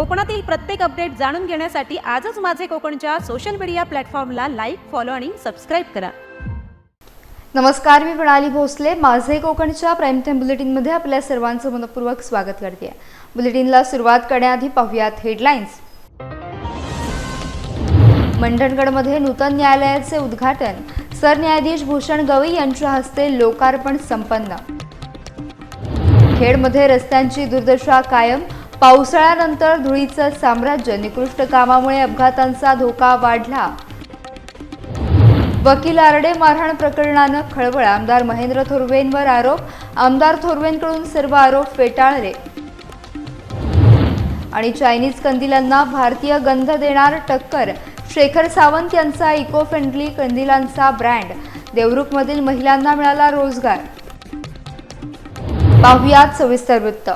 कोकणातील प्रत्येक अपडेट जाणून घेण्यासाठी आजच माझे कोकणच्या सोशल मीडिया प्लॅटफॉर्मला लाईक फॉलो आणि सबस्क्राईब करा. नमस्कार मी प्रणाली भोसले. माझे कोकणच्या प्राईम टाईम बुलेटिनमध्ये आपल्या सर्वांचं मनपूर्वक स्वागत करते. बुलेटिनला सुरुवात करण्याआधी पाहूयात हेडलाईन्स मंडणगडमध्ये नूतन न्यायालयाचे उद्घाटन. सरन्यायाधीश भूषण गवई यांच्या हस्ते लोकार्पण संपन्न. खेडमध्ये रस्त्यांची दुर्दशा कायम. पावसाळ्यानंतर धुळीचं साम्राज्य निकृष्ट कामामुळे अपघातांचा धोका वाढला. वकील आरडे मारहाण प्रकरणानं खळबळ आमदार महेंद्र थोरवेंवर आरोप आमदार थोरवेंकडून सर्व आरोप फेटाळले. आणि चायनीज कंदिलांना भारतीय गंध देणार टक्कर शेखर सावंत यांचा इको फ्रेंडली कंदिलांचा ब्रँड देवरुखमधील महिलांना मिळाला रोजगार. पाहुयात सविस्तर वृत्त.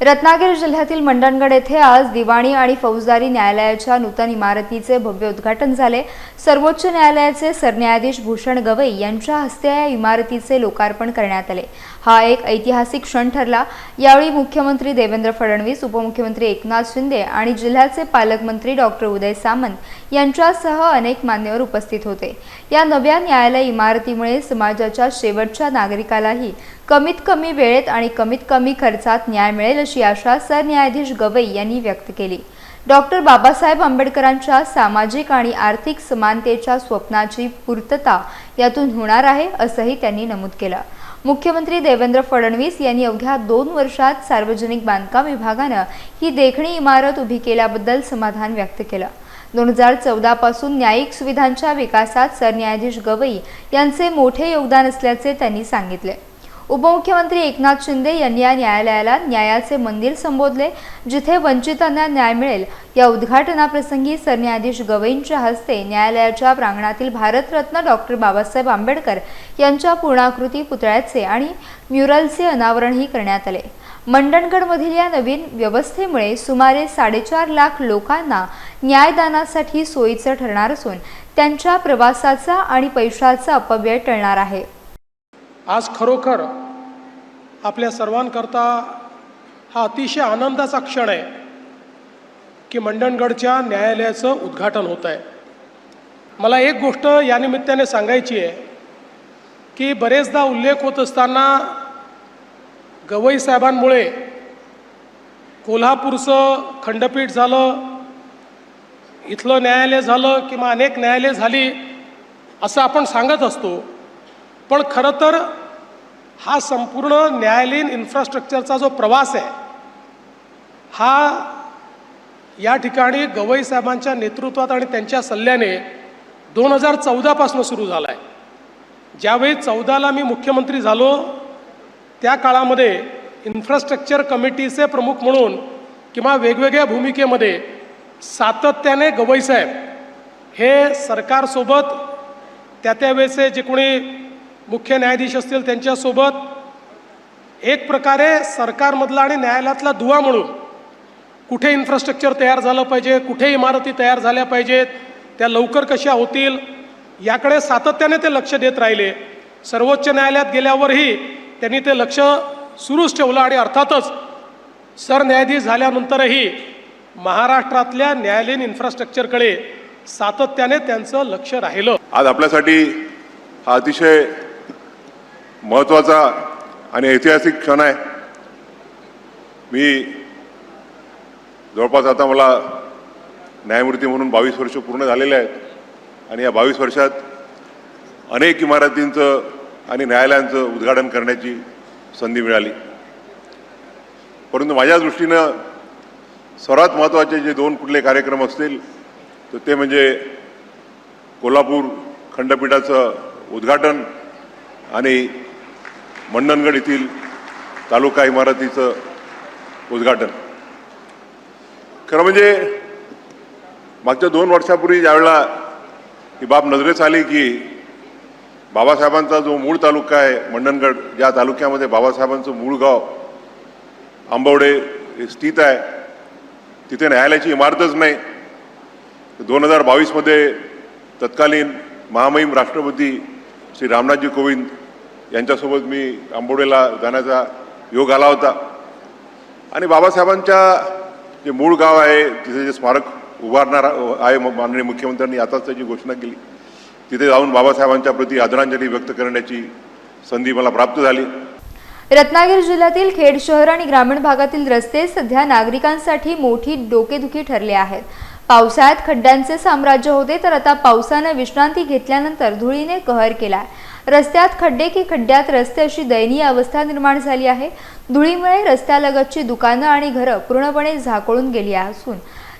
रत्नागिरी जिल्ह्यातील मंडणगड येथे आज दिवाणी आणि फौजदारी न्यायालयाच्या नूतन इमारतीचे भव्य उद्घाटन झाले. सर्वोच्च न्यायालयाचे सरन्यायाधीश भूषण गवई यांच्या हस्ते या इमारतीचे लोकार्पण करण्यात आले. हा एक ऐतिहासिक क्षण ठरला. यावेळी मुख्यमंत्री देवेंद्र फडणवीस उपमुख्यमंत्री एकनाथ शिंदे आणि जिल्ह्याचे पालकमंत्री डॉक्टर उदय सामंत यांच्यासह अनेक मान्यवर उपस्थित होते. या नव्या न्यायालय इमारतीमुळे समाजाच्या शेवटच्या नागरिकालाही कमीत कमी वेळेत आणि कमीत कमी खर्चात न्याय मिळेल अशी आशा सरन्यायाधीश गवई यांनी व्यक्त केली. डॉक्टर बाबासाहेब आंबेडकरांच्या सामाजिक आणि आर्थिक समानतेच्या स्वप्नाची पूर्तता यातून होणार आहे असंही त्यांनी नमूद केलं. मुख्यमंत्री देवेंद्र फडणवीस यांनी अवघ्या दोन वर्षात सार्वजनिक बांधकाम विभागानं ही देखणी इमारत उभी केल्याबद्दल समाधान व्यक्त केलं. दोन हजार चौदा पासून न्यायिक सुविधांच्या विकासात सरन्यायाधीश गवई यांचे मोठे योगदान असल्याचे त्यांनी सांगितले. उपमुख्यमंत्री एकनाथ शिंदे यांनी या न्यायालयाला न्यायाचे मंदिर संबोधले जिथे वंचितांना न्याय मिळेल. या उद्घाटनाप्रसंगी सरन्यायाधीश गवईंच्या हस्ते न्यायालयाच्या प्रांगणातील भारतरत्न डॉक्टर बाबासाहेब आंबेडकर यांच्या पूर्णाकृती पुतळ्याचे आणि म्युरलचे अनावरणही करण्यात आले. मंडणगडमधील या नवीन व्यवस्थेमुळे सुमारे साडेचार लाख लोकांना न्यायदानासाठी सोयीचं ठरणार असून त्यांच्या प्रवासाचा आणि पैशाचा अपव्यय टळणार आहे. आज खरोखर आपल्या सर्वांकरता हा अतिशय आनंदाचा क्षण आहे की मंडणगडच्या न्यायालयाचं उद्घाटन होत आहे. मला एक गोष्ट या निमित्ताने सांगायची आहे की बरेचदा उल्लेख होत असताना गवई साहेबांमुळे कोल्हापूरचं खंडपीठ झालं इथलं न्यायालय झालं किंवा अनेक न्यायालय झाली असं आपण सांगत असतो. पण खरं तर हा संपूर्ण न्यायालयीन इन्फ्रास्ट्रक्चरचा जो प्रवास आहे हा या ठिकाणी गवई साहेबांच्या नेतृत्वात आणि त्यांच्या सल्ल्याने दोन हजार चौदापासून सुरू झाला आहे ज्यावेळी चौदाला मी मुख्यमंत्री झालो त्या काळामध्ये इन्फ्रास्ट्रक्चर कमिटीचे प्रमुख म्हणून किंवा वेगवेगळ्या भूमिकेमध्ये सातत्याने गवई साहेब हे सरकारसोबत त्या त्यावेळेचे जे कोणी मुख्य न्यायाधीश असतील त्यांच्यासोबत एक प्रकारे सरकारमधला आणि न्यायालयातला दुवा म्हणून कुठे इन्फ्रास्ट्रक्चर तयार झालं पाहिजे कुठे इमारती तयार झाल्या पाहिजेत त्या लवकर कशा होतील याकडे सातत्याने ते लक्ष देत राहिले. सर्वोच्च न्यायालयात गेल्यावरही त्यांनी ते लक्ष सुरूच ठेवलं आणि अर्थातच सरन्यायाधीश झाल्यानंतरही महाराष्ट्रातल्या न्यायालयीन इन्फ्रास्ट्रक्चरकडे सातत्याने त्यांचं लक्ष राहिलं. आज आपल्यासाठी हा अतिशय महत्त्वाचा आणि ऐतिहासिक क्षण आहे. मी जवळपास आता मला न्यायमूर्ती म्हणून बावीस वर्ष पूर्ण झालेले आहेत. आणि या बावीस वर्षात अनेक इमारतींचं आणि न्यायालयांचं उद्घाटन करण्याची संधी मिळाली. परंतु माझ्या दृष्टीनं सर्वात महत्त्वाचे जे दोन कुठले कार्यक्रम असतील तर ते म्हणजे कोल्हापूर खंडपीठाचं उद्घाटन आणि मंडणगड येथील तालुका इमारतीचं उद्घाटन. खरं म्हणजे मागच्या दोन वर्षापूर्वी ज्यावेळेला ही बाब नजरेस आली की बाबासाहेबांचा जो मूळ तालुका आहे मंडणगड ज्या तालुक्यामध्ये बाबासाहेबांचं मूळ गाव आंबवडे हे स्थित आहे तिथे न्यायालयाची इमारतच नाही. दोन हजार बावीसमध्ये तत्कालीन महामहिम राष्ट्रपती श्री रामनाथजी कोविंद यांच्यासोबत मी आंबोडेला जाण्याचा योग आला होता. आणि बाबासाहेबांच्या जे मूळ गाव आहे तिथे जे स्मारक उभारणार आहे माननीय मुख्यमंत्र्यांनी आताच त्याची घोषणा केली. तिथे जाऊन बाबासाहेबांच्या प्रती आदरांजली व्यक्त करण्याची संधी मला प्राप्त झाली. रत्नागिरी जिल्ह्यातील खेड शहर आणि ग्रामीण भागातील रस्ते सध्या नागरिकांसाठी मोठी डोकेदुखी ठरले आहेत. पावसाळ्यात खड्ड्यांचे साम्राज्य होते तर आता पावसानं विश्रांती घेतल्यानंतर धुळीने कहर केला आहे रस्त्यात खड्डे की खड्ड्यात रस्ते अशी दयनीय अवस्था निर्माण झाली आहे. धुळीमुळे रस्त्यालगतची दुकानं आणि घरं पूर्णपणे झाकोळून गेली असून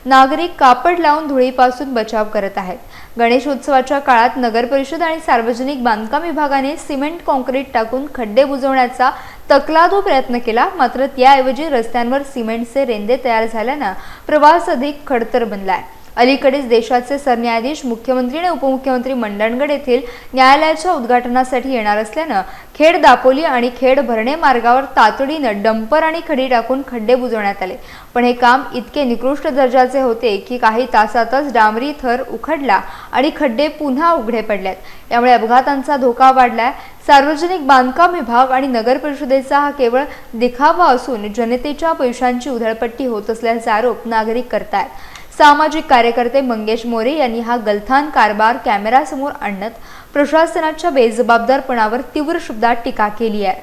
नागरिक कापड लावून धुळीपासून बचाव करत आहेत. गणेशोत्सवाच्या काळात नगर परिषद आणि सार्वजनिक बांधकाम विभागाने सिमेंट कॉन्क्रीट टाकून खड्डे बुजवण्याचा तकलादू प्रयत्न केला. मात्र त्याऐवजी रस्त्यांवर सिमेंटचे रेंदे तयार झाल्यानं प्रवास अधिक खडतर बनला आहे अलीकडेच देशाचे सरन्यायाधीश मुख्यमंत्री आणि उपमुख्यमंत्री मंडणगड येथील न्यायालयाच्या उद्घाटनासाठी येणार असल्यानं खेड दापोली आणि खेड भरणे मार्गावर तातडीनं डंपर आणि खडी टाकून खड्डे बुजवण्यात आले. पण हे काम इतके निकृष्ट दर्जाचे होते की काही तासातच डांबरी थर उखडला आणि खड्डे पुन्हा उघडे पडल्यात. यामुळे अपघातांचा धोका वाढलाय. सार्वजनिक बांधकाम विभाग आणि नगर परिषदेचा हा केवळ दिखावा असून जनतेच्या पैशांची उधळपट्टी होत असल्याचा आरोप नागरिक करतायत. सामाजिक कार्यकर्ते मंगेश मोरे यांनी हा गलथान कारभार कॅमेरासमोर आणत प्रशासनाच्या बेजबाबदारपणावर तीव्र शब्दात टीका केली आहे.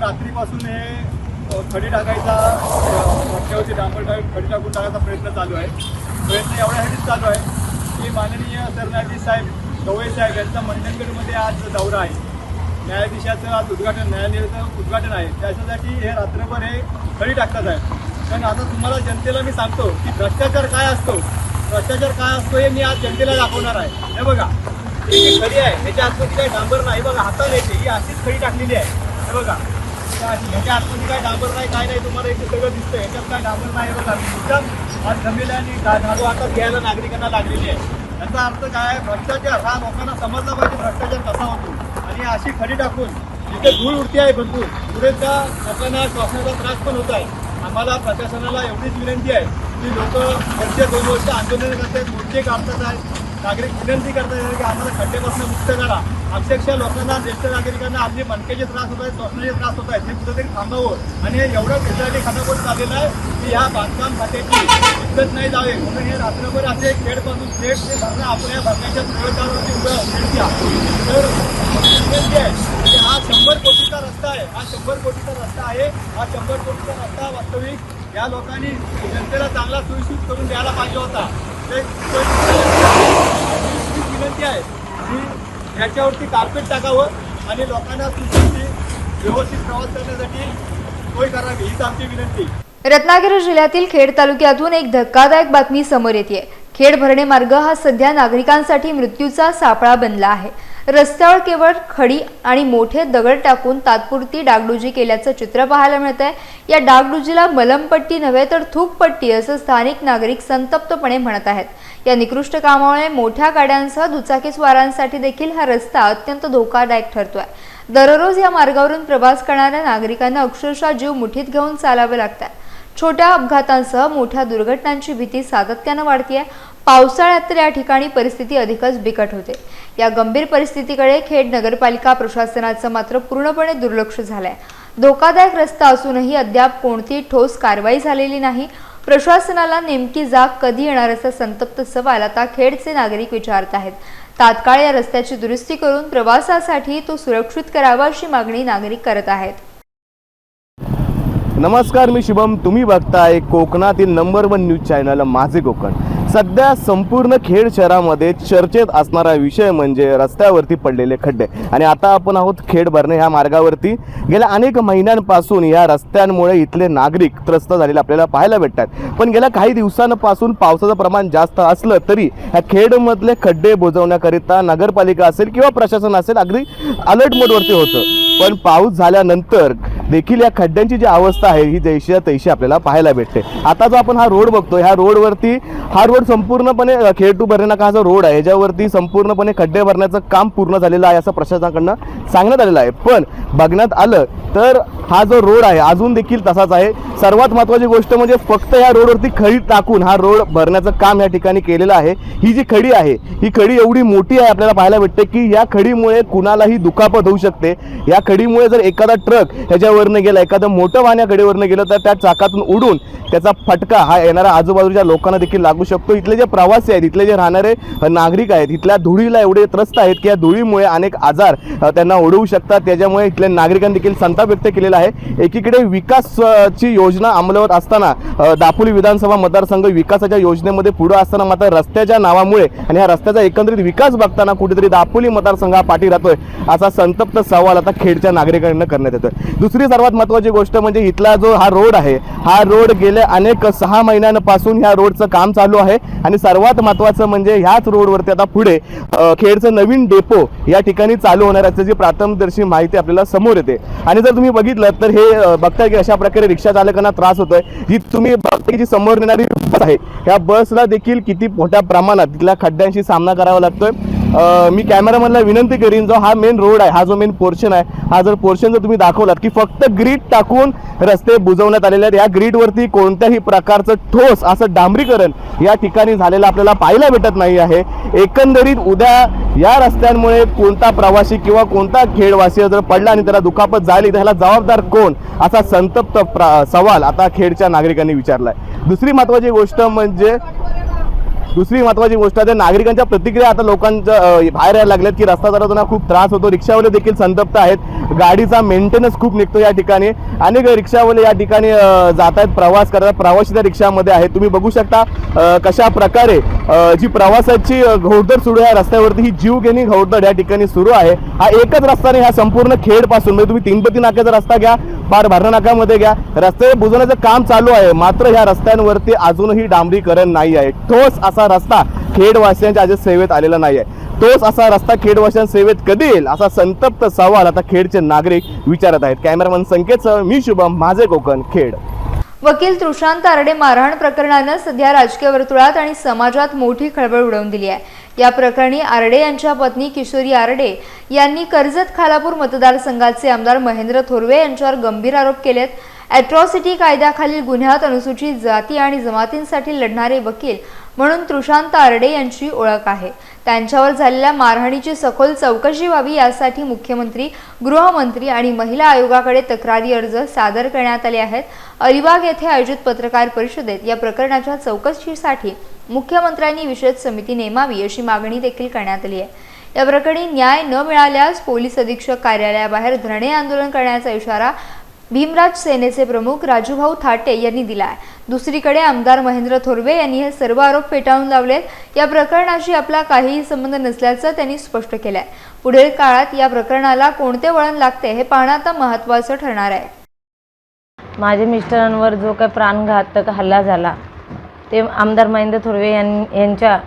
रात्रीपासून हे खडी टाकायचा अ, रस्त्यावरती डांबर टाक खडी टाकून टाकायचा प्रयत्न चालू आहे. प्रयत्न एवढ्यासाठीच चालू आहे की माननीय सरन्यायाधीश साहेब गवई साहेब यांचा मंडणगडमध्ये आज दौरा आहे. न्यायाधीशाचं आज उद्घाटन न्यायालयाचं उद्घाटन आहे. त्याच्यासाठी हे रात्रभर हे खडी टाकतात आहे. पण आता तुम्हाला जनतेला मी सांगतो की भ्रष्टाचार काय असतो? भ्रष्टाचार काय असतो हे मी आज जनतेला दाखवणार आहे. हे बघा ही जी खडी आहे याच्या आतमध्ये काही डांबर नाही बघा हाताला येते. ही अशीच खडी टाकलेली आहे. हे बघा ह्याच्या आतमध्ये काय डांबर नाही काय नाही तुम्हाला इथे सगळं दिसतं ह्याच्यात काय डांबर नाही बघा. एकदम आज जमेल आणि धागो हातात घ्यायला नागरिकांना लागलेली आहे. याचा अर्थ काय आहे? भ्रष्टाचार हा लोकांना समजला पाहिजे भ्रष्टाचार कसा होतो. आणि अशी खडी टाकून जिथे धूळ उडती आहे भरपूर पुढेचा लोकांना श्वासाचा त्रास पण होत आहे. आम्हाला प्रशासनाला एवढीच विनंती आहे की लोक वर्ष दोन वर्ष आंदोलन करतात मोर्चे काढतात आहेत नागरिक विनंती करतात की आम्हाला खड्ड्यापासून मुक्त करा. अक्षरशः लोकांना ज्येष्ठ नागरिकांना आपले मनकेचे त्रास होत आहेत श्वसनाचे त्रास होत आहेत हे कुठेतरी थांबावं. आणि हे एवढं त्याच्यासाठी खटापट झालेलं आहे की ह्या बांधकाम खात्याची इज्जत नाही जावे. म्हणून हे रात्रभर असे खेळपासून थेट ते भरणं आपल्या भरण्याच्या प्रयोगावरती उभं खेळत्या तर विनंती आहे म्हणजे हा शंभर कोटीचा रस्ता आहे. हा शंभर कोटीचा रस्ता आहे. हा शंभर कोटीचा रस्ता वास्तविक या लोकांनी जनतेला चांगला सुविसूत करून द्यायला पाहिजे होता. ते विनंती आहे की याच्यावरती कार्पेट टाकावं आणि लोकांना सुशिक्षित व्यवस्थित प्रवास करण्यासाठी सोय करावी. हीच आमची विनंती. रत्नागिरी जिल्ह्यातील खेड तालुक्यातून एक धक्कादायक बातमी समोर येते खेड भरणे मार्ग हा सध्या नागरिकांसाठी मृत्यूचा सापळा बनला आहे. रस्त्यावर केवळ खडी आणि मोठे दगड टाकून तात्पुरती डागडुजी केल्याचं चित्र पाहायला मिळत आहे या डागडुजीला मलमपट्टी नव्हे तर थूकपट्टी असं स्थानिक नागरिक संतप्तपणे म्हणत आहेत. या निकृष्ट कामामुळे मोठ्या गाड्यांसह दुचाकीस्वारांसाठी देखील हा रस्ता अत्यंत धोकादायक ठरतोय. दररोज या मार्गावरून प्रवास करणाऱ्या नागरिकांना अक्षरशः जीव मुठीत घेऊन चालावे लागतात छोट्या अपघातांसह मोठ्या दुर्घटनांची भीती सातत्यानं वाढतीये. पावसाळ्यात तर या ठिकाणी परिस्थिती अधिकच बिकट होते. या गंभीर परिस्थितीकडे खेड नगरपालिका प्रशासनाचं मात्र पूर्णपणे दुर्लक्ष झालंय. धोकादायक रस्ता असूनही अद्याप कोणतीही ठोस कारवाई झालेली नाही. प्रशासनाला नेमकी जाग कधी येणार असा संतप्त सवाल आता खेडचे नागरिक विचारत आहेत. तात्काळ या रस्त्याची दुरुस्ती करून प्रवासासाठी तो सुरक्षित करावा अशी मागणी नागरिक करत आहेत. नमस्कार मी शुभम. तुम्ही बघताय कोकणातील नंबर वन न्यूज चॅनल माझे कोकण. सध्या संपूर्ण खेड शहरामध्ये चर्चेत असणारा विषय म्हणजे रस्त्यावरती पडलेले खड्डे. आणि आता आपण आहोत खेड भरणे ह्या मार्गावरती. गेल्या अनेक महिन्यांपासून या रस्त्यांमुळे इथले नागरिक त्रस्त झालेले आपल्याला पाहायला भेटतात. पण गेल्या काही दिवसांपासून पावसाचं प्रमाण जास्त असलं तरी ह्या खेडमधले खड्डे बुजवण्याकरिता नगरपालिका असेल किंवा प्रशासन असेल अगदी अलर्ट मोडवरती होतं. पण पाऊस झाल्यानंतर देखील या खड्ड्यांची जी अवस्था आहे ही जैशी तैशी आपल्याला पाहायला भेटते. आता जो आपण हा रोड बघतो ह्या रोडवरती हा रोड संपूर्णपणे अ, खेड टू भरणे हा जो रोड आहे याच्यावरती संपूर्णपणे खड्डे भरण्याचं काम पूर्ण झालेलं आहे असं प्रशासनाकडनं सांगण्यात आलेलं आहे. पण बघण्यात आलं तर हा जो रोड आहे अजून देखील तसाच आहे. सर्वात महत्त्वाची गोष्ट म्हणजे फक्त या रोडवरती खडी टाकून हा रोड भरण्याचं काम या ठिकाणी केलेलं आहे. ही जी खडी आहे ही खडी एवढी मोठी आहे आपल्याला पाहायला भेटते की या खडीमुळे कुणालाही दुखापत होऊ शकते. या खडीमुळे जर एखादा ट्रक ह्याच्यावरनं गेला एखादं मोठं वाहन या खडीवरनं गेलं तर त्या चाकातून उडून त्याचा फटका हा येणारा आजूबाजूच्या लोकांना देखील लागू शकतो. इथले जे प्रवासी आहेत इथले जे राहणारे नागरिक आहेत इथल्या धुळीला एवढे त्रस्त आहेत की या धुळीमुळे अनेक आजार त्यांना ओढवू शकतात. त्याच्यामुळे इथल्या नागरिकांनी देखील संताप व्यक्त केलेला आहे. एकीकडे विकास ची योजना अंमलवत असताना दापोली विधानसभा मतदारसंघ विकासाच्या योजनेमध्ये पुढे असताना मात्र रस्त्याच्या नावामुळे आणि या रस्त्याचा एकंदरीत विकास बघताना कुठेतरी दापोली मतदारसंघ हा पाठी राहतोय असा संतप्त सवाल आता खेडच्या नागरिकांना करण्यात येतोय. दुसरी सर्वात महत्वाची गोष्ट म्हणजे इथला जो हा रोड आहे हा रोड गेल्या अनेक सहा महिन्यांपासून ह्या रोडचं काम चालू आहे आणि सर्वात महत्वाचं म्हणजे ह्याच रोडवरती आता पुढे खेडचं नवीन डेपो या ठिकाणी चालू होणार असल्याची प्राथमदर्शी माहिती आपल्याला समोर येते. आणि जर तुम्ही बघितलं तर हे बघताय की अशा प्रकारे रिक्षा चालकांना त्रास होतोय. जी तुम्ही बघताय जी समोर येणारी बस आहे. ह्या बसला देखील किती मोठ्या प्रमाणात तिथल्या खड्ड्यांशी सामना करावा लागतोय. मी कॅमेरामॅनला विनंती करीन जो हा मेन रोड आहे हा जो मेन पोर्शन आहे हा जर पोर्शन जर तुम्ही दाखवलात की फक्त ग्रीड टाकून रस्ते बुजवण्यात आलेले आहेत या ग्रीडवरती कोणत्याही प्रकारचं ठोस असं डांबरीकरण या ठिकाणी झालेलं आपल्याला पाहायला भेटत नाही आहे. एकंदरीत उद्या या रस्त्यांमुळे कोणता प्रवासी किंवा कोणता खेडवासी जर पडला आणि त्याला दुखापत झाली तर ह्याला जबाबदार कोण? असा संतप्त सवाल आता खेडच्या नागरिकांनी विचारला आहे दुसरी महत्त्वाची गोष्ट म्हणजे दुसरी महत्वाची गोष्ट आहे नागरिकांच्या प्रतिक्रिया आता लोकांच्या बाहेर यायला लागल्यात की रस्ता चालवताना खूप त्रास होतो. रिक्षावाले देखील संतप्त आहेत. गाडीचा मेंटेनन्स खूप निघतो या ठिकाणी. अनेक रिक्षावाले या ठिकाणी जात आहेत प्रवास करतात. प्रवासी त्या रिक्षामध्ये आहेत. तुम्ही बघू शकता कशा प्रकारे जी प्रवासाची घोडदड सुरू आहे रस्त्यावरती ही जीवघेणी घोडदड या ठिकाणी सुरू आहे. हा एकच रस्ता नाही हा संपूर्ण खेडपासून म्हणजे तुम्ही तिनपती नाक्याचा रस्ता घ्या. पार भरणा नाक्यामध्ये घ्या. रस्ते बुजवण्याचं काम चालू आहे. मात्र ह्या रस्त्यांवरती अजूनही डांबरीकरण नाही आहे. ठोस असा रस्ता खेडवासियांच्या आज सेवेत आलेला नाही आहे. तोच असा रस्ता खेडवासियां सेवेत कधी येईल? असा संतप्त सवाल आता खेडचे नागरिक विचारत आहेत. कॅमेरामन संकेतसह मी शुभम माझे कोकण खेड. वकील तृषांत आरडे मारहाण प्रकरणानं सध्या राजकीय वर्तुळात आणि समाजात मोठी खळबळ उडवून दिली आहे. या प्रकरणी आरडे यांच्या पत्नी किशोरी आरडे यांनी कर्जत खालापूर मतदारसंघाचे आमदार महेंद्र थोरवे यांच्यावर गंभीर आरोप केलेत. अॅट्रॉसिटी कायद्याखालील गुन्ह्यात अनुसूचित जाती आणि जमातींसाठी लढणारे वकील म्हणून तृषांत आरडे यांची ओळख आहे. त्यांच्यावर झालेल्या मारहाणीची सखोल चौकशी व्हावी यासाठी मुख्यमंत्री गृहमंत्री आणि महिला आयोगाकडे तक्रारी अर्ज सादर करण्यात आले आहेत. अलिबाग येथे आयोजित पत्रकार परिषदेत या प्रकरणाच्या चौकशीसाठी मुख्यमंत्र्यांनी विशेष समिती नेमावी अशी मागणी देखील करण्यात आली आहे. या प्रकरणी न्याय न मिळाल्यास पोलीस अधीक्षक कार्यालयाबाहेर धरणे आंदोलन करण्याचा इशारा भीमराज सेनेचे प्रमुख राजूभाऊ थाटे यांनी दिला आहे दुसरीकडे आमदार महेंद्र थोरवे यांनी हे सर्व आरोप फेटाळून लावलेत. या प्रकरणाशी आपला काहीही संबंध नसल्याचं त्यांनी स्पष्ट केलं आहे पुढील काळात या प्रकरणाला कोणते वळण लागते हे पाहणं आता महत्त्वाचं ठरणार आहे. माझ्या मिस्टरांवर जो काही प्राणघातक हल्ला झाला ते आमदार महेंद्र थोरवे यां यांच्या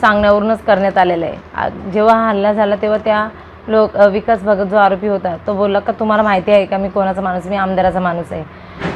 सांगण्यावरूनच करण्यात आलेलं आहे. जेव्हा हा हल्ला झाला तेव्हा त्या लोक विकास भगत जो आरोपी होता तो बोलला का तुम्हाला माहिती आहे का मी कोणाचा माणूस मी आमदाराचा माणूस आहे.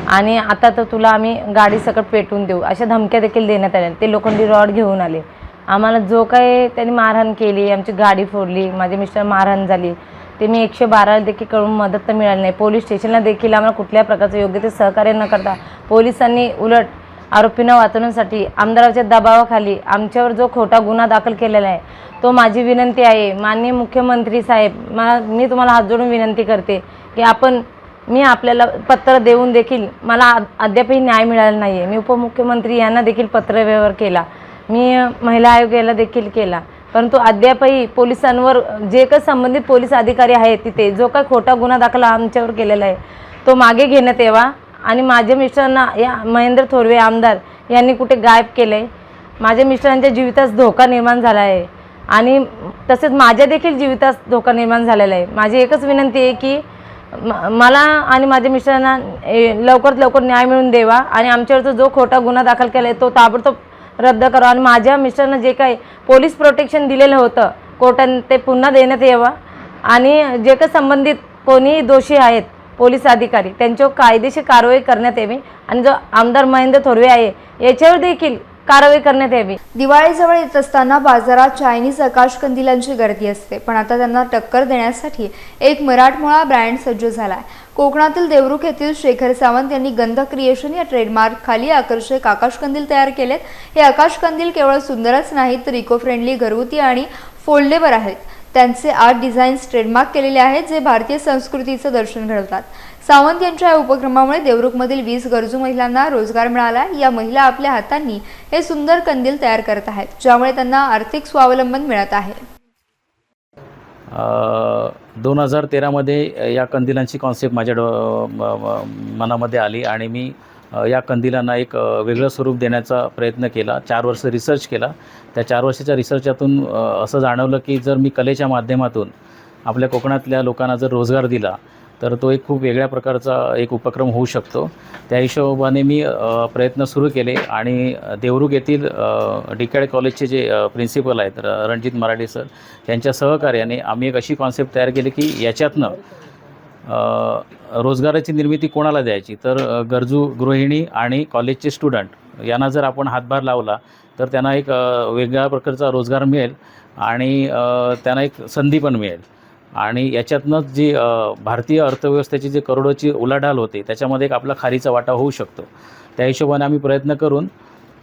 आणि आता तर तुला आम्ही गाडी सकट पेटवून देऊ. अशा धमक्या देखील देण्यात आल्या. ते लोखंडी रॉड घेऊन आले. आम्हाला जो काही त्यांनी मारहाण केली आमची गाडी फोडली माझे मिस्टर मारहाण झाली ते मी एकशे बाराला देखील कळून मदत तर मिळाली नाही. पोलीस स्टेशनला देखील आम्हाला कुठल्या प्रकारचं योग्य ते सहकार्य न करता पोलिसांनी उलट आरोपींना वाचवण्यासाठी आमदाराच्या दबावाखाली आमच्यावर जो खोटा गुन्हा दाखल केलेला आहे तो माझी विनंती आहे. माननीय मुख्यमंत्री साहेब मला मी तुम्हाला हात जोडून विनंती करते की आपण मी आपल्याला पत्र देऊन देखील मला अद्यापही न्याय मिळाला नाही आहे मी उपमुख्यमंत्री यांना देखील पत्रव्यवहार केला. मी महिला आयोगाला देखील केला. परंतु अद्यापही पोलिसांवर जे काही संबंधित पोलीस अधिकारी आहेत तिथे जो काही खोटा गुन्हा दाखल आमच्यावर केलेला आहे तो मागे घेण्यात यावा. आणि माझ्या मिस्टरांना या महेंद्र थोरवे आमदार यांनी कुठे गायब केलं आहे माझ्या मिस्टरांच्या जीवितास धोका निर्माण झाला आहे आणि तसेच माझ्या देखील जीवितास धोका निर्माण झालेला आहे. माझी एकच विनंती आहे की म- मला आणि माझ्या मिस्टरांना ए, लवकरात लवकर न्याय मिळून द्यावा आणि आमच्यावरचा जो खोटा गुन्हा दाखल केला आहे तो ताबडतोब रद्द करावा आणि माझ्या मिस्टरांना जे काही पोलीस प्रोटेक्शन दिलेलं होतं कोर्टाने ते पुन्हा देण्यात यावं. आणि जे काही संबंधित कोणीही दोषी आहेत पोलीस अधिकारी. त्यांच्यावर कायदेशीर कारवाई करण्यात यावी आणि जो आमदार महेंद्र थोरवे आहे याच्यावर देखील कारवाई करण्यात यावी. दिवाळीजवळ येत असताना बाजारात चायनीज आकाशकंदिलांची गर्दी असते. पण आता त्यांना टक्कर देण्यासाठी एक मराठमोळा ब्रँड सज्ज झाला आहे कोकणातील देवरुख येथील शेखर सावंत यांनी गंध क्रिएशन या ट्रेडमार्क खाली आकर्षक आकाश कंदील तयार केलेत. हे आकाश कंदील केवळ सुंदरच नाहीत तर इको फ्रेंडली घरगुती आणि फोल्डेबल आहेत. त्यांचे आर्ट डिझाईन्स ट्रेडमार्क केलेले आहेत जे भारतीय संस्कृतीचं दर्शन घडवतात. सावंत यांच्या या उपक्रमामुळे देवरुखमधील वीस गरजू महिलांना रोजगार मिळाला. या महिला आपल्या हातांनी हे सुंदर कंदील तयार करत आहेत ज्यामुळे त्यांना आर्थिक स्वावलंबन मिळत आहे. दोन हजार तेरामध्ये या कंदिलांची कॉन्सेप्ट माझ्या डो म- मनामध्ये आली आणि मी या कंदिलांना एक वेगळं स्वरूप देण्याचा प्रयत्न केला. चार वर्ष रिसर्च केला. त्या चार वर्षाच्या रिसर्चातून असं जाणवलं की जर मी कलेच्या माध्यमातून आपल्या कोकणातल्या लोकांना जर रोजगार दिला तर तो एक खूप वेगळ्या प्रकारचा एक उपक्रम होऊ शकतो. त्या हिशोबाने मी प्रयत्न सुरू केले आणि देवरुख येथील डिकॅड कॉलेजचे जे प्रिन्सिपल आहेत रणजित मराठे सर यांच्या सहकार्याने आम्ही एक अशी कॉन्सेप्ट तयार केली की याच्यातनं रोजगाराची निर्मिती कोणाला द्यायची? तर गरजू गृहिणी आणि कॉलेजचे स्टुडंट यांना जर आपण हातभार लावला तर त्यांना एक वेगळ्या प्रकारचा रोजगार मिळेल आणि त्यांना एक संधी पण मिळेल. आणि याच्यातनंच जी भारतीय अर्थव्यवस्थेची जी करोडोची उलाढाल होते त्याच्यामध्ये एक आपला खारीचा वाटा होऊ शकतो. त्या हिशोबाने आम्ही प्रयत्न करून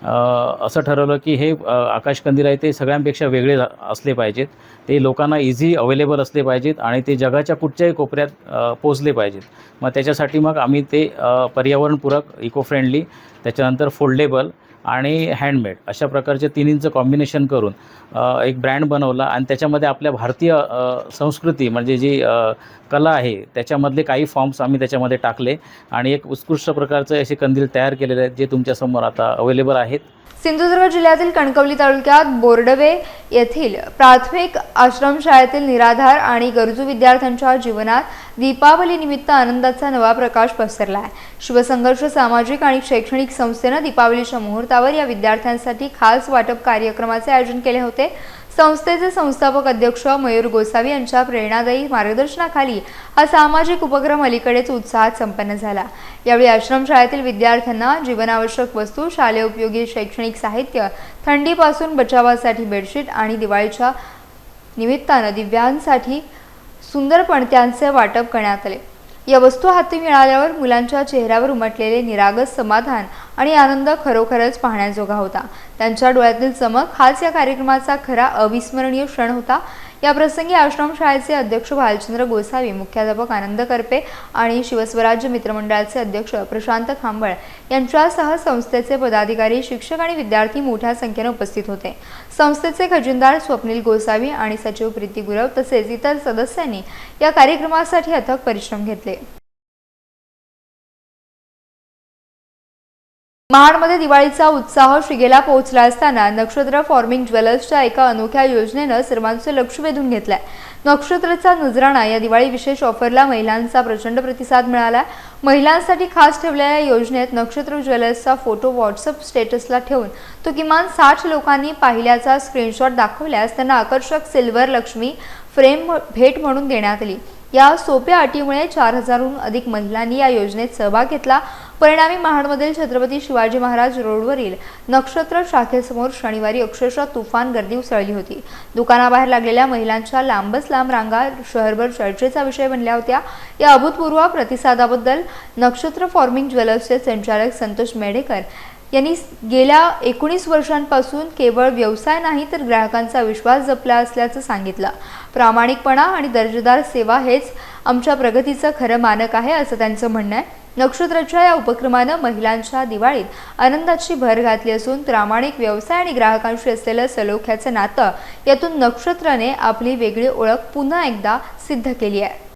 असं ठरवलं की हे आकाशकंदील आहे ते सगळ्यांपेक्षा वेगळे असले पाहिजेत. ते लोकांना इझी अवेलेबल असले पाहिजेत आणि ते जगाच्या कुठच्याही कोपऱ्यात पोचले पाहिजेत. मग त्याच्यासाठी मग आम्ही ते पर्यावरणपूरक इको फ्रेंडली त्याच्यानंतर फोल्डेबल आणि हँडमेड अशा प्रकारचे तिन्हींचं कॉम्बिनेशन करून एक ब्रँड बनवला आणि त्याच्यामध्ये आपल्या भारतीय संस्कृती म्हणजे जी कला आहे त्याच्यामधले काही फॉर्म्स आम्ही त्याच्यामध्ये टाकले. आणि एक उत्कृष्ट प्रकारचं असे कंदील तयार केलेले आहेत जे तुमच्यासमोर आता अवेलेबल आहेत. सिंधुदुर्ग जिल्ह्यातील कणकवली तालुक्यात बोर्डवे येथील प्राथमिक आश्रमशाळेतील निराधार आणि गरजू विद्यार्थ्यांच्या जीवनात दीपावली निमित्त आनंदाचा नवा प्रकाश पसरला आहे. शिवसंघर्ष सामाजिक आणि शैक्षणिक संस्थेनं दीपावलीच्या मुहूर्तावर या विद्यार्थ्यांसाठी खास वाटप कार्यक्रमाचे आयोजन केले होते. संस्थेचे संस्थापक अध्यक्ष मयूर गोसावी यांच्या प्रेरणादायी मार्गदर्शनाखाली हा सामाजिक उपक्रम अलीकडेच उत्साहात संपन्न झाला. यावेळी आश्रमशाळेतील विद्यार्थ्यांना जीवनावश्यक वस्तू शालेय उपयोगी शैक्षणिक साहित्य थंडीपासून बचावासाठी बेडशीट आणि दिवाळीच्या निमित्तानं दिव्यांसाठी सुंदर पणत्यांचे वाटप करण्यात आले. या वस्तू हाती मिळाल्यावर मुलांच्या चेहऱ्यावर उमटलेले निरागस समाधान आणि आनंद खरोखरच पाहण्याजोगा होता. त्यांच्या डोळ्यातील चमक हाच या कार्यक्रमाचा खरा अविस्मरणीय क्षण होता. याप्रसंगी आश्रम आश्रमशाळेचे अध्यक्ष भालचंद्र गोसावी मुख्याध्यापक आनंद करपे आणि शिवस्वराज्य मित्रमंडळाचे अध्यक्ष प्रशांत खांबळ यांच्यासह संस्थेचे पदाधिकारी शिक्षक आणि विद्यार्थी मोठ्या संख्येने उपस्थित होते. संस्थेचे खजिनदार स्वप्नील गोसावी आणि सचिव प्रीती गुरव तसेच इतर सदस्यांनी या कार्यक्रमासाठी अथक परिश्रम घेतले. महाडमध्ये दिवाळीचा उत्साह शिगेला पोहोचला असताना नक्षत्र फॉर्मिंग ज्वेलर्सच्या एका अनोख्या योजनेनं सर्वांचे लक्ष वेधून घेतलंय. नक्षत्रचा नजराणा या दिवाळी विशेष ऑफरला महिलांचा प्रचंड प्रतिसाद मिळाला. महिलांसाठी खास ठेवलेल्या या योजनेत नक्षत्र ज्वेलर्सचा फोटो व्हॉट्सअप स्टेटसला ठेवून तो किमान साठ लोकांनी पाहिल्याचा स्क्रीनशॉट दाखवल्यास त्यांना आकर्षक सिल्वर लक्ष्मी फ्रेम भेट म्हणून देण्यात आली. या सोप्या अटीमुळे चार हजारहून अधिक महिलांनी या योजनेत सहभाग घेतला. परिणामी महाडमधील छत्रपती शिवाजी महाराज रोडवरील नक्षत्र शाखेसमोर शनिवारी अक्षरशः तुफान गर्दी उसळली होती. दुकानाबाहेर लागलेल्या महिलांच्या लांबच लांब रांगा शहरभर चर्चेचा विषय बनल्या होत्या. या अभूतपूर्व प्रतिसादाबद्दल नक्षत्र फॉर्मिंग ज्वेलर्सचे संचालक संतोष मेढेकर यांनी गेल्या एकोणीस वर्षांपासून केवळ व्यवसाय नाही तर ग्राहकांचा विश्वास जपला असल्याचं सांगितलं. प्रामाणिकपणा आणि दर्जेदार सेवा हेच आमच्या प्रगतीचं खरं मानक आहे असं त्यांचं म्हणणं आहे. नक्षत्राच्या या उपक्रमानं महिलांच्या दिवाळीत आनंदाची भर घातली असून प्रामाणिक व्यवसाय आणि ग्राहकांशी असलेलं सलोख्याचं नातं यातून नक्षत्राने आपली वेगळी ओळख पुन्हा एकदा सिद्ध केली आहे.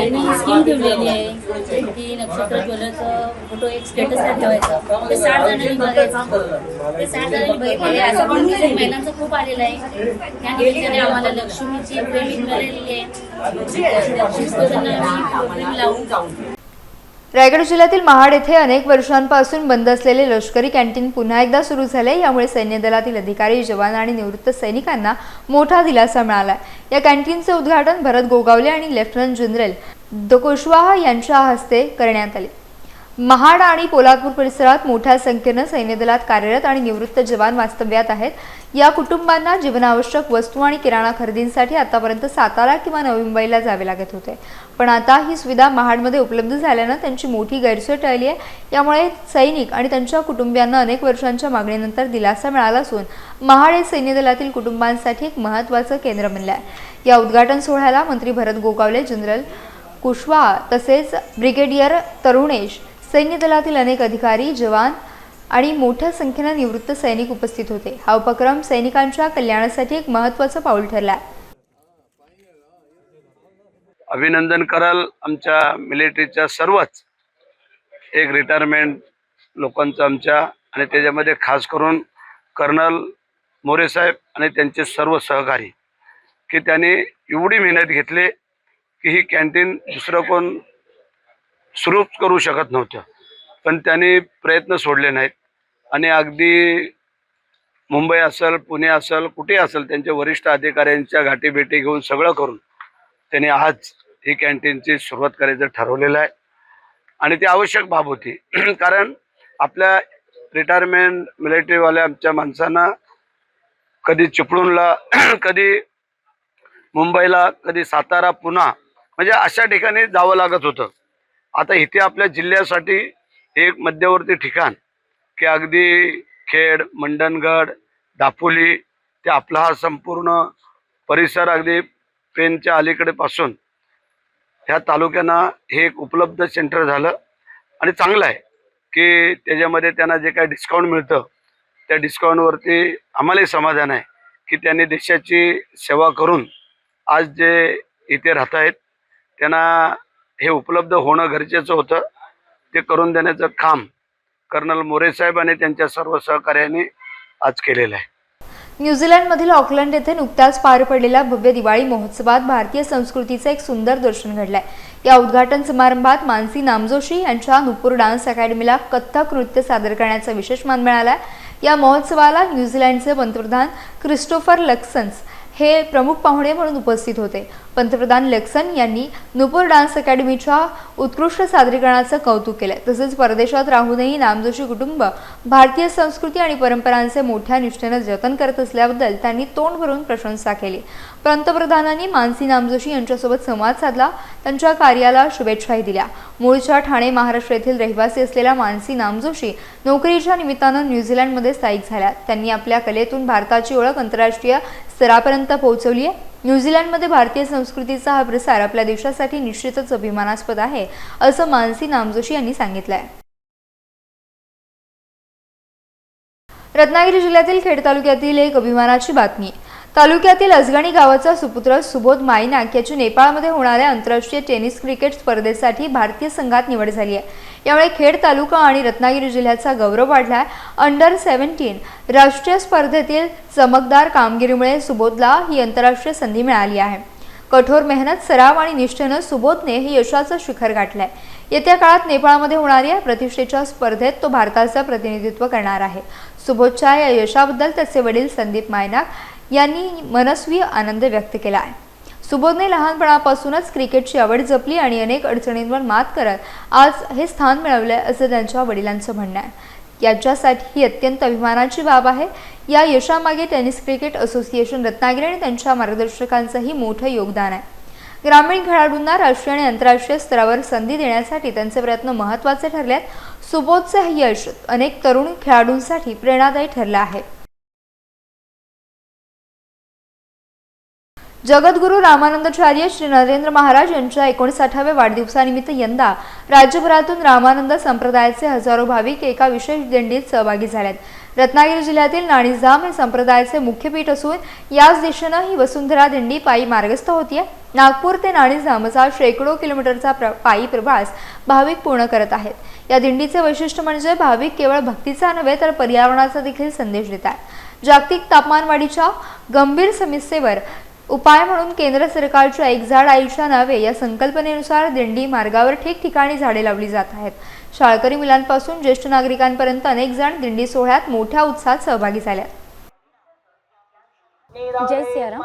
त्यांनी ही स्कीम ठेवलेली आहे. की नक्षत्र ज्वेलरचं फोटो एक स्टेटसला ठेवायचा. ते साठ जणांनी बघायचं. ते साठ जणांनी बघितलेले म्हणजे असं प्रतिसाद महिलांचा खूप आलेलं आहे. त्या निमित्ताने आम्हाला लक्ष्मीची प्रेमी मिळालेली आहे. लक्ष्मी स्टोरांना आम्ही लावून रायगड जिल्ह्यातील महाड येथे अनेक वर्षांपासून बंद असलेले लष्करी कॅन्टीन पुन्हा एकदा सुरू झाले. यामुळे सैन्य दलातील अधिकारी जवान आणि निवृत्त सैनिकांना मोठा दिलासा मिळाला या कॅन्टीनचे उद्घाटन भरत गोगावले आणि लेफ्टनंट जनरल द यांच्या हस्ते करण्यात आले. महाड आणि पोलादपूर परिसरात मोठ्या संख्येनं सैन्य दलात कार्यरत आणि निवृत्त जवान वास्तव्यात आहेत. या कुटुंबांना जीवनावश्यक वस्तू आणि किराणा खरेदींसाठी आतापर्यंत सातारा किंवा नवी मुंबईला जावे लागत होते. पण आता ही सुविधा महाडमध्ये उपलब्ध झाल्यानं त्यांची मोठी गैरसोय टळली आहे. यामुळे सैनिक आणि त्यांच्या कुटुंबियांना अनेक वर्षांच्या मागणीनंतर दिलासा मिळाला असून महाड हे सैन्य दलातील कुटुंबांसाठी एक महत्त्वाचं केंद्र बनलं आहे या उद्घाटन सोहळ्याला मंत्री भरत गोगावले जनरल कुशवा तसेच ब्रिगेडियर तरुणेश सैन्य दलातील अनेक अधिकारी जवान आणि मोठ्या संख्येनं निवृत्त सैनिक उपस्थित होते. हा उपक्रम सैनिकांच्या कल्याणासाठी एक महत्त्वाचं पाऊल ठरला आहे अभिनंदन कराल आमच्या मिलिटरीच्या सर्वच. एक रिटायरमेंट लोकांचं आमच्या आणि त्याच्यामध्ये खास करून कर्नल मोरे साहेब आणि त्यांचे सर्व सहकारी की त्यांनी एवढी मेहनत घेतली की ही कॅन्टीन दुसरं कोण सुरू करू शकत नव्हतं. पण त्यांनी प्रयत्न सोडले नाहीत. आणि अगदी मुंबई असेल पुणे असेल कुठे असेल त्यांच्या वरिष्ठ अधिकाऱ्यांच्या गाठीभेटी घेऊन सगळं करून त्यांनी आज ही कॅन्टीनची सुरुवात करायचं ठरवलेलं आहे. आणि ती आवश्यक बाब होती. कारण आपल्या रिटायरमेंट मिलिटरीवाल्या आमच्या माणसांना कधी चिपळूणला कधी मुंबईला कधी सातारा पुणा म्हणजे अशा ठिकाणी जावं लागत होतं. आता इथे आपल्या जिल्ह्यासाठी एक मध्यवर्ती ठिकाण की अगदी खेड मंडणगड दापोली ते आपला हा संपूर्ण परिसर अगदी पेनच्या अलीकडे पासून ह्या तालुक्यांना हे एक उपलब्ध सेंटर झालं आणि चांगलं आहे की त्याच्यामध्ये त्यांना जे काही डिस्काउंट मिळतं त्या डिस्काउंटवरती आम्हालाही समाधान आहे की त्यांनी देशाची सेवा करून आज जे इथे राहत आहेत त्यांना हे उपलब्ध होणं गरजेचं होतं. ते करून देण्याचं काम कर्नल मोरे साहेब आणि त्यांच्या सर्व सहकार्याने आज केलेलं आहे. न्यूझीलंडमधील ऑकलंड येथे नुकत्याच पार पडलेल्या भव्य दिवाळी महोत्सवात भारतीय संस्कृतीचं एक सुंदर दर्शन घडलंय. या उद्घाटन समारंभात मानसी नामजोशी यांच्या नुपूर डान्स अकॅडमीला कथ्थक नृत्य सादर करण्याचा विशेष मान मिळाला या महोत्सवाला न्यूझीलंडचे पंतप्रधान क्रिस्टोफर लक्सन्स हे प्रमुख पाहुणे म्हणून उपस्थित होते. पंतप्रधान लक्सन यांनी नुपूर डान्स अकॅडमीच्या उत्कृष्ट सादरीकरणाचं कौतुक केलं. तसेच परदेशात राहूनही नामजोशी कुटुंब भारतीय संस्कृती आणि परंपरांचे मोठ्या निष्ठेनं जतन करत असल्याबद्दल त्यांनी तोंड भरून प्रशंसा केली. पंतप्रधानांनी मानसी नामजोशी यांच्यासोबत संवाद साधला. त्यांच्या कार्याला शुभेच्छाही दिल्या. मूळच्या ठाणे महाराष्ट्र येथील रहिवासी असलेल्या मानसी नामजोशी नोकरीच्या निमित्तानं न्यूझीलंडमध्ये स्थायिक झाल्या. त्यांनी आपल्या कलेतून भारताची ओळख आंतरराष्ट्रीय स्तरापर्यंत पोहोचवली आहे. न्यूझीलंडमध्ये भारतीय संस्कृतीचा हा प्रसार आपल्या देशासाठी निश्चितच अभिमानास्पद आहे असं मानसी नामजोशी यांनी सांगितलं आहे रत्नागिरी जिल्ह्यातील खेड तालुक्यातील एक अभिमानाची बातमी. तालुक्यातील अजगणी गावाचा सुपुत्र सुबोध मायनाक याची नेपाळमध्ये होणाऱ्या आंतरराष्ट्रीय टेनिस क्रिकेट स्पर्धेसाठी भारतीय संघात निवड झाली आहे. यामुळे खेड तालुका आणि रत्नागिरी जिल्ह्याचा गौरव वाढलाय. अंडर सेव्हन्टीन राष्ट्रीय स्पर्धेतील चमकदार कामगिरीमुळे सुबोधला ही आंतरराष्ट्रीय संधी मिळाली आहे. कठोर मेहनत सराव आणि निष्ठेनं सुबोधने हे यशाचं शिखर गाठलंय. येत्या काळात नेपाळमध्ये होणाऱ्या प्रतिष्ठेच्या स्पर्धेत तो भारताचं प्रतिनिधित्व करणार आहे. सुबोधच्या या यशाबद्दल त्याचे वडील संदीप मायनाक यांनी मनस्वी आनंद व्यक्त केला आहे. सुबोधने लहानपणापासूनच क्रिकेटची आवड जपली आणि अनेक अडचणींवर मात करत आज हे स्थान मिळवलंय असं त्यांच्या वडिलांचं म्हणणं आहे. याच्यासाठी ही अत्यंत अभिमानाची बाब आहे. या यशामागे टेनिस क्रिकेट असोसिएशन रत्नागिरी आणि त्यांच्या मार्गदर्शकांचंही मोठं योगदान आहे. ग्रामीण खेळाडूंना राष्ट्रीय आणि आंतरराष्ट्रीय स्तरावर संधी देण्यासाठी त्यांचे प्रयत्न महत्त्वाचे ठरले आहेत सुबोधचं हे यश अनेक तरुण खेळाडूंसाठी प्रेरणादायी ठरलं आहे. जगद्गुरू रामानंदाचार्य श्री नरेंद्र महाराज यांच्या एकोणसाठाव्या वाढदिवसानिमित्त यंदा राज्यभरातून रामानंद संप्रदायाचे हजारो भाविक एका विशेष दिंडीत सहभागी झालेत रत्नागिरी जिल्ह्यातील नाणीजाम हे संप्रदायाचे मुख्य पीठ असून याच दिशेनं ही वसुंधरा दिंडी पायी मार्गस्थ होतीये. नागपूर ते नाणीजाम असा शेकडो किलोमीटरचा प्र पायी प्रवास भाविक पूर्ण करत आहेत. या दिंडीचे वैशिष्ट्य म्हणजे भाविक केवळ भक्तीचा नव्हे तर पर्यावरणाचा देखील संदेश देतात. जागतिक तापमानवाढीच्या गंभीर समस्येवर उपाय म्हणून केंद्र सरकारच्या एक झाड आयुष्या नावे या संकल्पनेनुसार दिंडी मार्गावर ठिकठिकाणी झाडे लावली जात आहेत. शाळकरी मुलांपासून ज्येष्ठ नागरिकांपर्यंत अनेक जण दिंडी सोहळ्यात मोठ्या उत्साहात सहभागी झाल्यात जय सियाराम.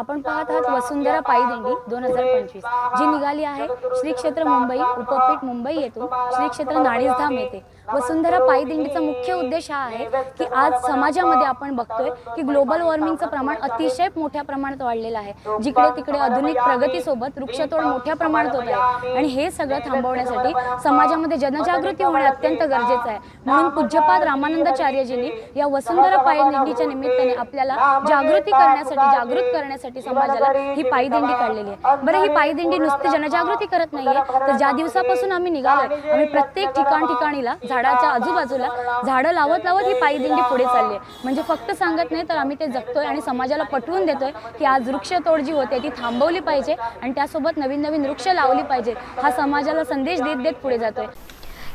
आपण पाहत आहात वसुंधरा पायी दिंडी दोन हजार पंचवीस. जी निघाली आहे श्री क्षेत्र मुंबई उपपीठ मुंबई येथून. श्री क्षेत्र नाणीसधाम येथे. वसुंधरा पायी दिंडीचा मुख्य उद्देश हा आहे की आज समाजामध्ये आपण बघतोय की ग्लोबल वॉर्मिंगचं प्रमाण अतिशय मोठ्या प्रमाणात वाढलेलं आहे. जिकडे तिकडे आधुनिक प्रगतीसोबत वृक्षतोड मोठ्या प्रमाणात होत आहे. आणि हे सगळं थांबवण्यासाठी समाजामध्ये जनजागृती होणे अत्यंत गरजेचं आहे. म्हणून पूज्यपाद रामानंदाचार्यजींनी या वसुंधरा पायी दिंडीच्या निमित्ताने आपल्याला जागृती करण्यासाठी जागृत करण्यासाठी समाजाला ही पायी दिंडी काढलेली आहे. बरं ही पायी दिंडी नुसती जनजागृती करत नाहीये तर ज्या दिवसापासून आम्ही निघालोय आम्ही प्रत्येक ठिकाण ठिकाणीला झाडाच्या आजूबाजूला झाडं लावत लावत ही पायी दिंडी पुढे चालली आहे. म्हणजे फक्त सांगत नाही तर आम्ही ते जगतोय आणि समाजाला पटवून देतोय की आज वृक्षतोड जी होते ती थांबवली पाहिजे आणि त्यासोबत नवीन नवीन वृक्ष लावली पाहिजे हा समाजाला संदेश देत देत पुढे जातोय.